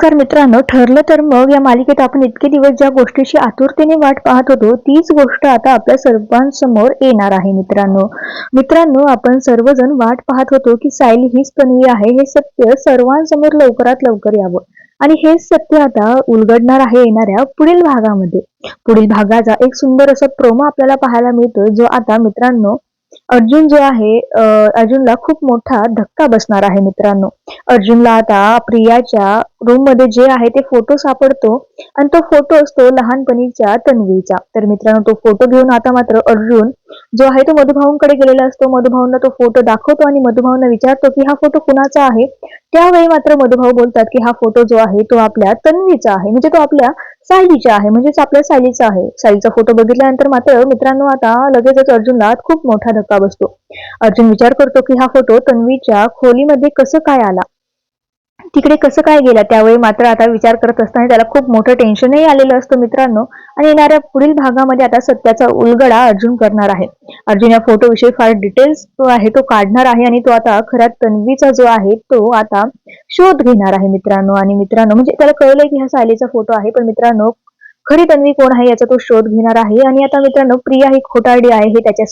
नमस्कार मित्रांनो ठरलं तर मग या मालिकेत आपण इतके दिवस ज्या गोष्टीची आतुरतेने वाट पाहत होतो तीच गोष्ट आता आपल्या सर्वांसमोर येणार आहे मित्रांनो. मित्रांनो आपण सर्वजण वाट पाहत होतो की सायली हीच तन्वी आहे हे सत्य सर्वांसमोर लवकरात लवकर यावं. आणि हेच सत्य आता उलगडणार आहे येणाऱ्या पुढील भागामध्ये. पुढील भागाचा एक सुंदर असा प्रोमो आपल्याला पाहायला मिळतो जो आता मित्रांनो अर्जुन जो आहे अर्जुनला खूप मोठा धक्का बसणार आहे मित्रांनो. अर्जुनला आता प्रियाच्या रूममध्ये जे आहे ते फोटो सापडतो आणि तो फोटो असतो लहानपणीच्या तन्वीचा तर मित्रांनो तो फोटो घेऊन आता मात्र अर्जुन जो आहे तो मधुभाऊंकडे गेलेला असतो. मधुभाऊंना तो फोटो दाखवतो आणि मधुभाऊंना विचारतो की हा फोटो कुणाचा आहे? त्यावेळी मात्र मधुभाऊ बोलतात की हा फोटो जो आहे तो आपल्या तन्वीचा आहे. म्हणजे तो आपल्या सायलीचा आहे म्हणजेच आपल्या सायलीचा आहे. सायलीचा फोटो बघितल्यानंतर मात्र मित्रांनो आता लगेचच अर्जुनला खूप मोठा धक्का बसतो. अर्जुन विचार करतो की हा फोटो तन्वीच्या खोलीमध्ये कसं काय आला? तिकडे कसं काय गेला? त्यावेळी मात्र आता विचार करत असताना त्याला खूप मोठं टेन्शनही आलेलं असतं मित्रांनो. आणि येणाऱ्या पुढील भागामध्ये आता सत्याचा उलगडा अर्जुन करणार आहे. अर्जुन या फोटो विषयी फार डिटेल्स जो आहे तो काढणार आहे आणि तो आता खऱ्या तन्वीचा जो आहे तो आता शोध घेणार आहे मित्रांनो. आणि मित्रांनो म्हणजे त्याला कळलंय की हा सायलीचा फोटो आहे पण मित्रांनो खरी तन्वी कोण आहे याचा तो शोध घेणार आहे. आणि आता मित्रांनो प्रिया ही खोटारडी आहे हे त्याच्या